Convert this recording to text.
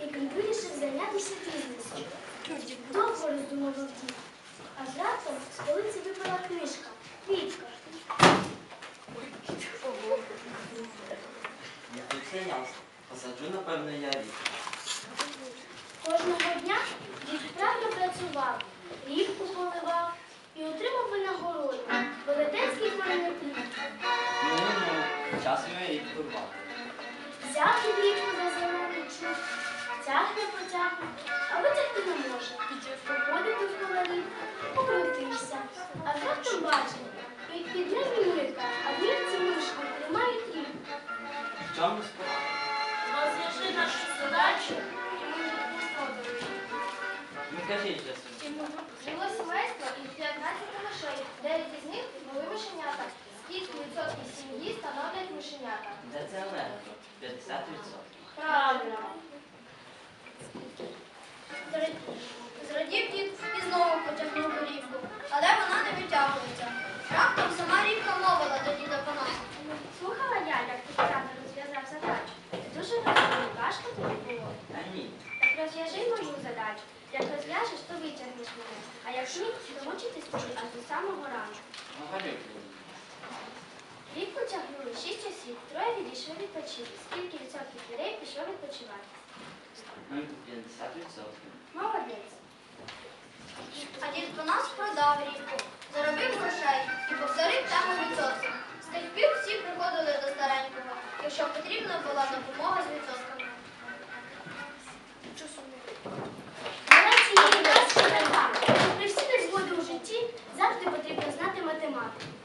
який вирішив зайнятися бізнесом. Довго роздумував дід. Аж раптом з полиці випала книжка. Квітка. Який це ясно. Посаджу, напевно, я рік. Кожного дня дід вправно працював, рібку поливав і отримав винагороду. Велетенський плід. Ну, ну, ну, час його рік турбати. Взяв під потягне, а витягти не може. Походить у голові, покрутився. А раптом бачив, як під ним а в мірці мишка тримає тріп. В чому справа? Розв'яжи нашу задачу, і ми відповіли. Ну, кажіть же собі. Жило сімейство із 15 мишей. Дев'ять із них були мишенята. Скільки відсотків сім'ї становлять мишенята? Де це легко? 50%. Правильно. Розв'яжи мою задачу. Як розв'яжеш, то витягнеш мене. А як ні, то мучитись тобі аж до самого ранку. Рівку тягнули шість осіб, троє відійшли відпочити. Скільки відсотків людей пішло відпочивати? Ну, 50%. Молодець. А дід Панас продав рівку, заробив грошей і повторив тему відсотків. З тих пір всі приходили до старенького, якщо потрібна була допомога 아.